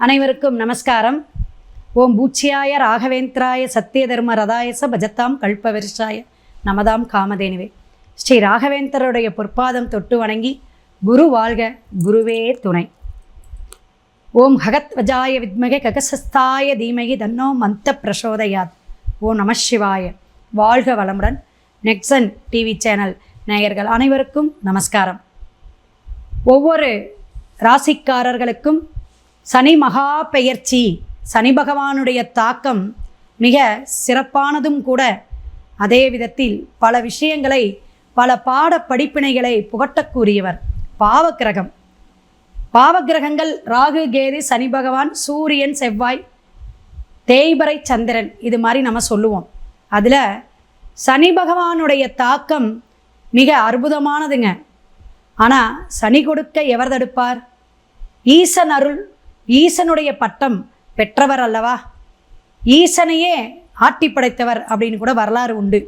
அனைவருக்கும் நமஸ்காரம். ஓம் பூச்சியாய ராகவேந்திராய சத்திய தர்ம ரதாயச பஜத்தாம் கல்பவரிஷாய நமதாம் காமதேனுவே. ஸ்ரீ ராகவேந்தருடைய பொற்பாதம் தொட்டு வணங்கி குரு வாழ்க குருவே துணை. ஓம் ஹகத்வஜாய வித்மகே ககசஸ்தாய தீமகி தன்னோ மந்த பிரசோதயாத். ஓம் நம சிவாய. வாழ்க வளமுடன். நெக்ஸன் டிவி சேனல் நேயர்கள் அனைவருக்கும் நமஸ்காரம். ஒவ்வொரு ராசிக்காரர்களுக்கும் சனி மகா பெயர்ச்சி. சனி பகவானுடைய தாக்கம் மிக சிறப்பானதும் கூட. அதே விதத்தில் பல விஷயங்களை பல பாட படிப்பினைகளை புகட்டக்கூடியவர் பாவக்கிரகம். பாவக்கிரகங்கள் ராகு கேது சனி பகவான் சூரியன் செவ்வாய் தேய்பறை சந்திரன் இது மாதிரி நம்ம சொல்லுவோம். அதில் சனி பகவானுடைய தாக்கம் மிக அற்புதமானதுங்க. ஆனால் சனி கொடுக்க எவர் தடுப்பார்? ஈசன் அருள் ஈசனுடைய பட்டம் பெற்றவர் அல்லவா? ஈசனையே ஆட்டி படைத்தவர் அப்படின்னு கூட வரலாறு உண்டு.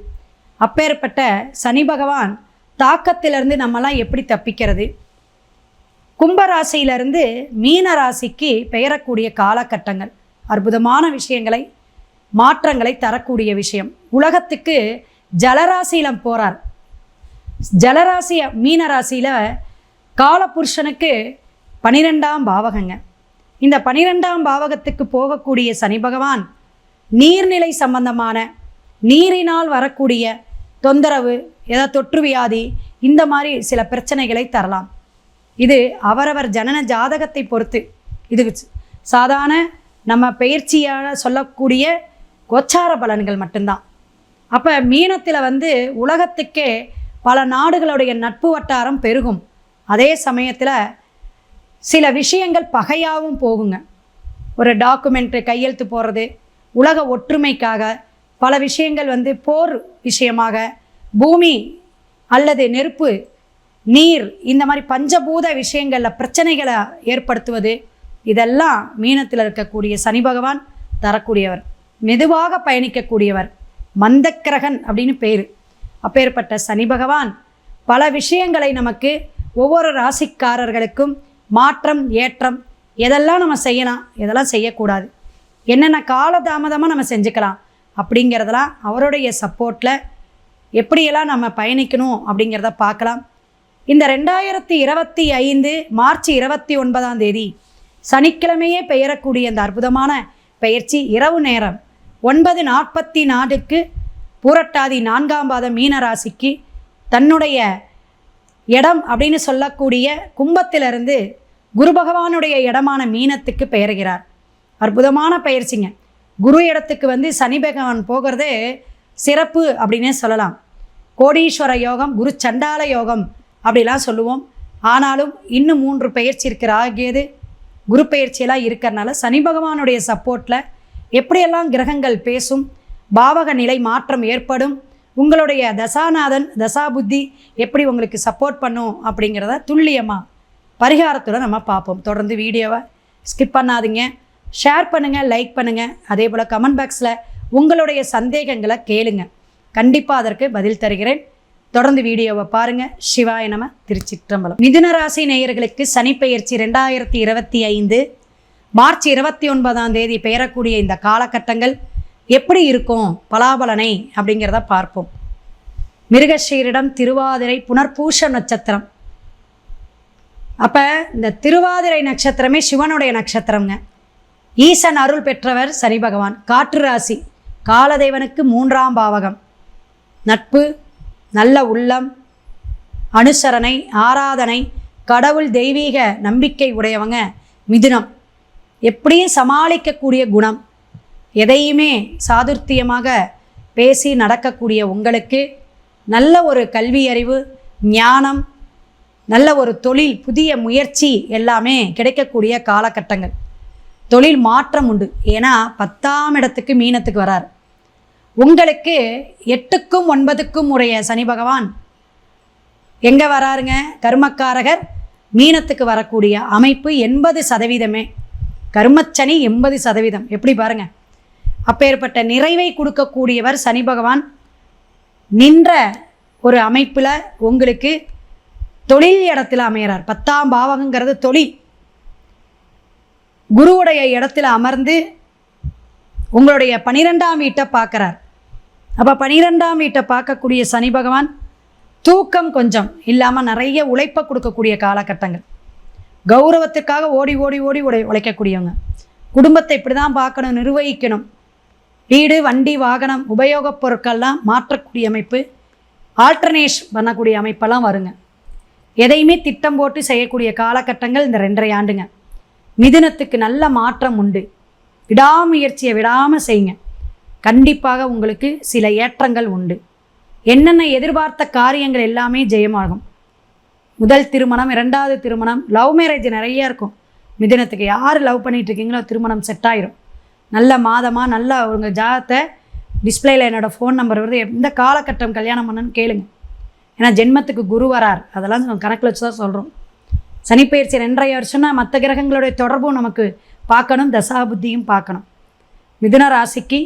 அப்பேற்பட்ட சனி பகவான் தாக்கத்திலிருந்து நம்மலாம் எப்படி தப்பிக்கிறது? கும்பராசியிலிருந்து மீன ராசிக்கு பெயரக்கூடிய காலகட்டங்கள் அற்புதமான விஷயங்களை மாற்றங்களை தரக்கூடிய விஷயம். உலகத்துக்கு ஜலராசியிலம் போகிறார் ஜலராசி மீன ராசியில் காலபுருஷனுக்கு பனிரெண்டாம் பாவகங்க. இந்த பனிரெண்டாம் பாவகத்துக்கு போகக்கூடிய சனி பகவான் நீர்நிலை சம்பந்தமான நீரினால் வரக்கூடிய தொந்தரவு ஏதாவது தொற்று வியாதி இந்த மாதிரி சில பிரச்சனைகளை தரலாம். இது அவரவர் ஜனன ஜாதகத்தை பொறுத்து. இது சாதாரண நம்ம பயிற்சியாக சொல்லக்கூடிய கோச்சார பலன்கள் மட்டும்தான். அப்போ மீனத்தில் வந்து உலகத்துக்கே பல நாடுகளுடைய நட்பு வட்டாரம் பெருகும். அதே சமயத்தில் சில விஷயங்கள் பகையாகவும் போகுங்க. ஒரு டாக்குமெண்ட்டு கையெழுத்து போடுறது உலக ஒற்றுமைக்காக பல விஷயங்கள் வந்து போர் விஷயமாக பூமி அல்லது நெருப்பு நீர் இந்த மாதிரி பஞ்சபூத விஷயங்களில் பிரச்சனைகளை ஏற்படுத்துவது இதெல்லாம் மீனத்தில் இருக்கக்கூடிய சனி பகவான் தரக்கூடியவர். மெதுவாக பயணிக்கக்கூடியவர். மந்தக்கிரகன் அப்படின்னு பேர். அப்பேற்பட்ட சனி பகவான் பல விஷயங்களை நமக்கு ஒவ்வொரு ராசிக்காரர்களுக்கும் மாற்றம் ஏற்றம் எதெல்லாம் நம்ம செய்யலாம் எதெல்லாம் செய்யக்கூடாது என்னென்ன காலதாமதமாக நம்ம செஞ்சுக்கலாம் அப்படிங்கிறதெல்லாம் அவருடைய சப்போர்ட்டில் எப்படியெல்லாம் நம்ம பயணிக்கணும் அப்படிங்கிறத பார்க்கலாம். இந்த ரெண்டாயிரத்தி இருபத்தி ஐந்து மார்ச் இருபத்தி ஒன்பதாம் தேதி சனிக்கிழமையே பெயரக்கூடிய இந்த அற்புதமான பயிற்சி இரவு நேரம் ஒன்பது நாற்பத்தி நாலுக்கு பூரட்டாதி நான்காம் பாதம் மீனராசிக்கு தன்னுடைய இடம் அப்படின்னு சொல்லக்கூடிய கும்பத்திலிருந்து குரு பகவானுடைய இடமான மீனத்துக்கு பெயர்கிறார். அற்புதமான பயிற்சிங்க குரு இடத்துக்கு வந்து சனி பகவான் போகிறதே சிறப்பு அப்படின்னே சொல்லலாம். கோடீஸ்வர யோகம் குரு சண்டால யோகம் அப்படிலாம் சொல்லுவோம். ஆனாலும் இன்னும் மூன்று பயிற்சி இருக்கிற ஆகியது குரு பயிற்சியெல்லாம் இருக்கிறனால சனி பகவானுடைய சப்போர்ட்டில் எப்படியெல்லாம் கிரகங்கள் பேசும் பாவக நிலை மாற்றம் ஏற்படும் உங்களுடைய தசாநாதன் தசா புத்தி எப்படி உங்களுக்கு சப்போர்ட் பண்ணும் அப்படிங்கிறத துல்லியமாக பரிகாரத்துடன் நம்ம பார்ப்போம். தொடர்ந்து வீடியோவை ஸ்கிப் பண்ணாதீங்க. ஷேர் பண்ணுங்கள் லைக் பண்ணுங்கள் அதே போல் கமெண்ட் பாக்ஸில் உங்களுடைய சந்தேகங்களை கேளுங்க. கண்டிப்பாக அதற்கு பதில் தருகிறேன். தொடர்ந்து வீடியோவை பாருங்கள் சிவாய நம திருச்சிற்றம்பலம். மிதுன ராசி நேயர்களுக்கு சனிப்பெயர்ச்சி ரெண்டாயிரத்தி இருபத்தி ஐந்து மார்ச் இருபத்தி ஒன்பதாம் தேதி பெயரக்கூடிய இந்த காலகட்டங்கள் எப்படி இருக்கும்? பலாபலனை அப்படிங்கிறத பார்ப்போம். மிருகஷீரிடம் திருவாதிரை புனர்பூஷ நட்சத்திரம். அப்போ இந்த திருவாதிரை நட்சத்திரமே சிவனுடைய நட்சத்திரம்ங்க. ஈசன் அருள் பெற்றவர் சனி பகவான். காற்று ராசி. காலதேவனுக்கு மூன்றாம் பாவகம். நட்பு நல்ல உள்ளம் அனுசரணை ஆராதனை கடவுள் தெய்வீக நம்பிக்கை உடையவங்க மிதுனம். எப்படியும் சமாளிக்கக்கூடிய குணம். எதையுமே சாதுர்த்தியமாக பேசி நடக்கக்கூடிய உங்களுக்கு நல்ல ஒரு கல்வியறிவு ஞானம் நல்ல ஒரு தொழில் புதிய முயற்சி எல்லாமே கிடைக்கக்கூடிய காலகட்டங்கள். தொழில் மாற்றம் உண்டு. ஏன்னா பத்தாம் இடத்துக்கு மீனத்துக்கு வரார். உங்களுக்கு எட்டுக்கும் ஒன்பதுக்கும் உடைய சனி பகவான் எங்கே வராருங்க? கர்மக்காரகர் மீனத்துக்கு வரக்கூடிய அமைப்பு எண்பது சதவீதமே. கர்மச்சனி எண்பது சதவீதம். எப்படி பாருங்க? அப்பேற்பட்ட நிறைவை கொடுக்கக்கூடியவர் சனி பகவான். நின்ற ஒரு அமைப்பில் உங்களுக்கு தொழில் இடத்தில் அமையிறார். பத்தாம் பாவகங்கிறது தொழில். குருவுடைய இடத்துல அமர்ந்து உங்களுடைய பனிரெண்டாம் வீட்டை பார்க்குறார். அப்போ பனிரெண்டாம் வீட்டை பார்க்கக்கூடிய சனி பகவான் தூக்கம் கொஞ்சம் இல்லாமல் நிறைய உழைப்பை கொடுக்கக்கூடிய காலகட்டங்கள். கௌரவத்துக்காக ஓடி ஓடி ஓடி உடை உழைக்கக்கூடியவங்க. குடும்பத்தை இப்படி தான் பார்க்கணும் நிர்வகிக்கணும். வீடு வண்டி வாகனம் உபயோகப் பொருட்கள்லாம் மாற்றக்கூடிய அமைப்பு ஆல்டர்னேஷ் பண்ணக்கூடிய அமைப்பெல்லாம் வருங்க. எதையுமே திட்டம் போட்டு செய்யக்கூடிய காலகட்டங்கள் இந்த ரெண்டரை ஆண்டுங்க. மிதுனத்துக்கு நல்ல மாற்றம் உண்டு. விடாமுயற்சியை விடாமல் செய்யுங்க. கண்டிப்பாக உங்களுக்கு சில ஏற்றங்கள் உண்டு. என்னென்ன எதிர்பார்த்த காரியங்கள் எல்லாமே ஜெயமாகும். முதல் திருமணம் இரண்டாவது திருமணம் லவ் மேரேஜ் நிறைய இருக்கும். மிதினத்துக்கு யார் லவ் பண்ணிட்டு இருக்கீங்களோ திருமணம் செட் ஆயிரும். நல்ல மாதமாக நல்ல உங்கள் ஜாதத்தை டிஸ்பிளேயில் என்னோடய ஃபோன் நம்பர் வருது. எந்த காலகட்டம் கல்யாணம் பண்ணுன்னு கேளுங்க. ஏன்னா ஜென்மத்துக்கு குரு வரார் அதெல்லாம் நம்ம கணக்கில் வச்சு தான் சொல்கிறோம் சனிப்பயிற்சி ரெண்டரை வருஷம்னா மற்ற கிரகங்களுடைய தொடர்பும் நமக்கு பார்க்கணும் தசாபுத்தியும் பார்க்கணும். மிதுன ராசிக்கு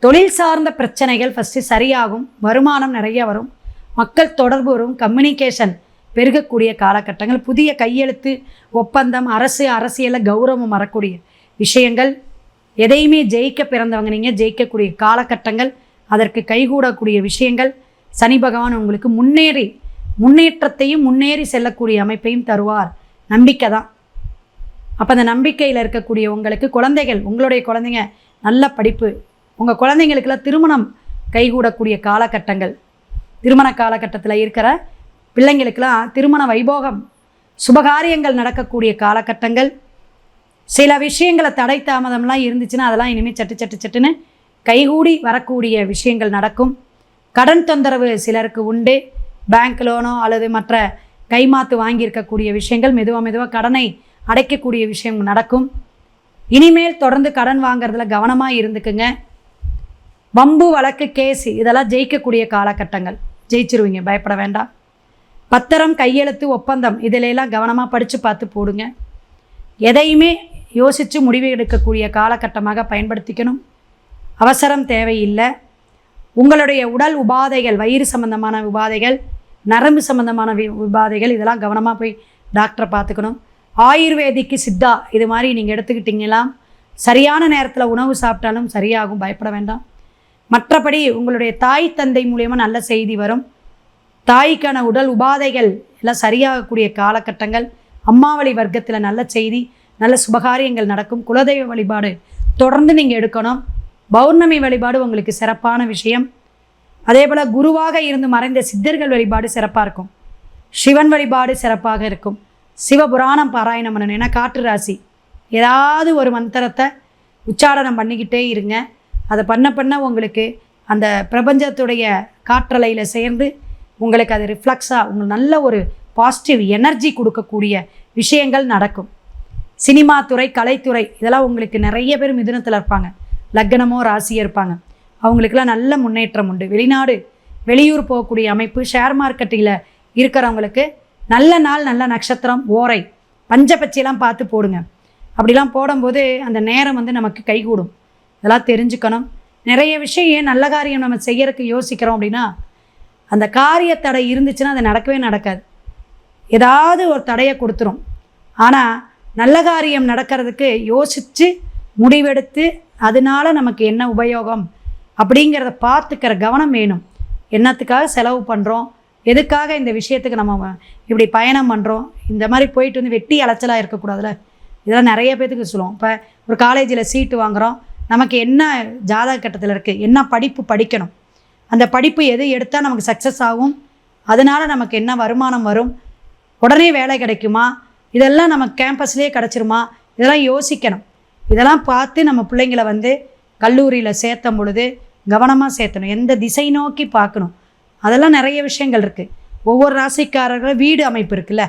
தொழில் சார்ந்த பிரச்சனைகள் ஃபஸ்ட்டு சரியாகும் வருமானம் நிறைய வரும் மக்கள் தொடர்பு வரும் கம்யூனிகேஷன் பெருகக்கூடிய காலகட்டங்கள் புதிய கையெழுத்து ஒப்பந்தம் அரசு அரசியலில் கௌரவம் வரக்கூடிய விஷயங்கள் எதையுமே ஜெயிக்க பிறந்தவங்க நீங்கள் ஜெயிக்கக்கூடிய காலகட்டங்கள் அதற்கு கைகூடக்கூடிய விஷயங்கள் சனி பகவான் உங்களுக்கு முன்னேறி முன்னேற்றத்தையும் முன்னேறி செல்லக்கூடிய அமைப்பையும் தருவார். நம்பிக்கை தான். அப்போ அந்த நம்பிக்கையில் இருக்கக்கூடிய உங்களுக்கு குழந்தைகள் உங்களுடைய குழந்தைங்க நல்ல படிப்பு. உங்கள் குழந்தைங்களுக்கெல்லாம் திருமணம் கைகூடக்கூடிய காலகட்டங்கள். திருமண காலகட்டத்தில் இருக்கிற பிள்ளைங்களுக்கெல்லாம் திருமண வைபோகம் சுபகாரியங்கள் நடக்கக்கூடிய காலகட்டங்கள். சில விஷயங்களை தடை தாமதம்லாம் இருந்துச்சுன்னா அதெல்லாம் இனிமேல் சட்டு சட்டு சட்டுன்னு கைகூடி வரக்கூடிய விஷயங்கள் நடக்கும். கடன் தொந்தரவு சிலருக்கு உண்டு. பேங்க் லோனோ அல்லது மற்ற கைமாத்து வாங்கியிருக்கக்கூடிய விஷயங்கள் மெதுவாக மெதுவாக கடனை அடைக்கக்கூடிய விஷயம் நடக்கும். இனிமேல் தொடர்ந்து கடன் வாங்குறதுல கவனமாக இருந்துக்குங்க. வம்பு வழக்கு கேஸ் இதெல்லாம் ஜெயிக்கக்கூடிய காலகட்டங்கள். ஜெயிச்சிருவீங்க பயப்பட வேண்டாம். பத்திரம் கையெழுத்து ஒப்பந்தம் இதிலெல்லாம் கவனமாக படித்து பார்த்து போடுங்க. எதையுமே யோசித்து முடிவு எடுக்கக்கூடிய காலகட்டமாக பயன்படுத்திக்கணும். அவசரம் தேவையில்லை. உங்களுடைய உடல் உபாதைகள் வயிறு சம்பந்தமான உபாதைகள் நரம்பு சம்பந்தமான வி உபாதைகள் இதெல்லாம் கவனமாக போய் டாக்டரை பார்த்துக்கணும். ஆயுர்வேதிக்கு சித்தா இது மாதிரி நீங்கள் எடுத்துக்கிட்டீங்களா? சரியான நேரத்தில் உணவு சாப்பிட்டாலும் சரியாகும் பயப்பட வேண்டாம். மற்றபடி உங்களுடைய தாய் தந்தை மூலயமா நல்ல செய்தி வரும். தாய்க்கான உடல் உபாதைகள் எல்லாம் சரியாகக்கூடிய காலகட்டங்கள். அம்மாவளி வர்க்கத்தில் நல்ல செய்தி நல்ல சுபகாரியங்கள் நடக்கும். குலதெய்வ வழிபாடு தொடர்ந்து நீங்கள் எடுக்கணும். பௌர்ணமி வழிபாடு உங்களுக்கு சிறப்பான விஷயம். அதே போல் குருவாக இருந்து மறைந்த சித்தர்கள் வழிபாடு சிறப்பாக இருக்கும். சிவன் வழிபாடு சிறப்பாக இருக்கும். சிவபுராணம் பாராயணம் பண்ணணும். ஏன்னா காற்று ராசி. ஏதாவது ஒரு மந்திரத்தை உச்சாடனம் பண்ணிக்கிட்டே இருங்க. அதை பண்ண பண்ண உங்களுக்கு அந்த பிரபஞ்சத்துடைய காற்றலையில் சேர்ந்து உங்களுக்கு அது ரிஃப்ளக்ஸாக உங்களுக்கு நல்ல ஒரு பாசிட்டிவ் எனர்ஜி கொடுக்கக்கூடிய விஷயங்கள் நடக்கும். சினிமா துறை கலைத்துறை இதெல்லாம் உங்களுக்கு நிறைய பேர் மிதுனத்தில் இருப்பாங்க. லக்னமோ ராசியோ இருப்பாங்க. அவங்களுக்கெல்லாம் நல்ல முன்னேற்றம் உண்டு. வெளிநாடு வெளியூர் போகக்கூடிய அமைப்பு ஷேர் மார்க்கெட்டில் இருக்கிறவங்களுக்கு நல்ல நாள் நல்ல நட்சத்திரம் ஓரை பஞ்சபட்சியெல்லாம் பார்த்து போடுங்க. அப்படிலாம் போடும்போது அந்த நேரம் வந்து நமக்கு கைகூடும். இதெல்லாம் தெரிஞ்சுக்கணும். நிறைய விஷயம் ஏன் நல்ல காரியம் நம்ம செய்யறதுக்கு யோசிக்கிறோம் அப்படின்னா அந்த காரிய தடை இருந்துச்சுன்னா அது நடக்கவே நடக்காது. ஏதாவது ஒரு தடையை கொடுத்துரும். ஆனால் நல்ல காரியம் நடக்கிறதுக்கு யோசித்து முடிவெடுத்து அதனால நமக்கு என்ன உபயோகம்? அப்படிங்கிறத பார்த்துக்கிற கவனம் வேணும். என்னத்துக்காக செலவு பண்ணுறோம் எதுக்காக இந்த விஷயத்துக்கு நம்ம இப்படி பயணம் பண்ணுறோம் இந்த மாதிரி போயிட்டு வந்து வெட்டி அலைச்சலாக இருக்கக்கூடாதுல்ல இதெல்லாம் நிறைய பேத்துக்கு சொல்லுவோம். இப்போ ஒரு காலேஜில் சீட்டு வாங்குகிறோம் நமக்கு என்ன ஜாதக கட்டத்தில் இருக்குது என்ன படிப்பு படிக்கணும்? அந்த படிப்பு எது எடுத்தால் நமக்கு சக்ஸஸ் ஆகும்? அதனால் நமக்கு என்ன வருமானம் வரும்? உடனே வேலை கிடைக்குமா? இதெல்லாம் நமக்கு கேம்பஸ்லேயே கிடச்சிருமா? இதெல்லாம் யோசிக்கணும். இதெல்லாம் பார்த்து நம்ம பிள்ளைங்களை வந்து கல்லூரியில் சேர்த்தும் பொழுது கவனமாக சேர்த்தணும். எந்த திசை நோக்கி பார்க்கணும். அதெல்லாம் நிறைய விஷயங்கள் இருக்குது ஒவ்வொரு ராசிக்காரர்களும் வீடு அமைப்பு இருக்குல்ல.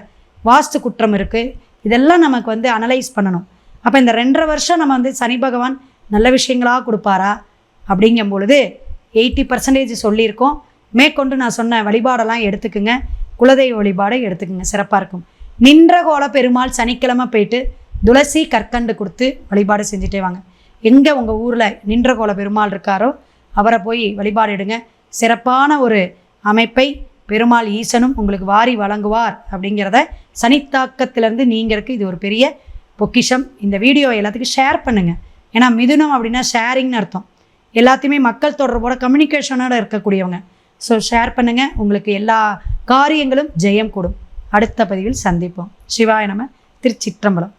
வாஸ்து குற்றம் இருக்குது இதெல்லாம் நமக்கு வந்து அனலைஸ் பண்ணணும். அப்போ இந்த ரெண்டரை வருஷம் நம்ம வந்து சனி பகவான் நல்ல விஷயங்களாக கொடுப்பாரா? அப்படிங்கும் பொழுது எயிட்டி பர்சன்டேஜ் சொல்லியிருக்கோம். மேற்கொண்டு நான் சொன்ன வழிபாடெல்லாம் எடுத்துக்குங்க. குலதெய்வ வழிபாடை எடுத்துக்குங்க. சிறப்பாக இருக்கும். நின்ற கோல பெருமாள் சனிக்கிழமை போயிட்டு துளசி கற்கண்டு கொடுத்து வழிபாடு செஞ்சுட்டே வாங்க. எங்கே உங்கள் ஊரில் நின்ற கோல பெருமாள் இருக்காரோ அவரை போய் வழிபாடு எடுங்க. சிறப்பான ஒரு அமைப்பை பெருமாள் ஈசனும் உங்களுக்கு வாரி வழங்குவார் அப்படிங்கிறத சனித்தாக்கத்திலேருந்து நீங்கிறதுக்கு இது ஒரு பெரிய பொக்கிஷம். இந்த வீடியோ எல்லாத்துக்கும் ஷேர் பண்ணுங்கள் ஏன்னா மிதுனம் அப்படின்னா ஷேரிங்னு அர்த்தம். எல்லாத்தையுமே மக்கள் தொடர்போட கம்யூனிகேஷனோட இருக்கக்கூடியவங்க. ஸோ ஷேர் பண்ணுங்கள் உங்களுக்கு எல்லா காரியங்களும் ஜெயம் கூடும். அடுத்த பதிவில் சந்திப்போம். சிவாய நம்ம திருச்சிற்றம்பலம்.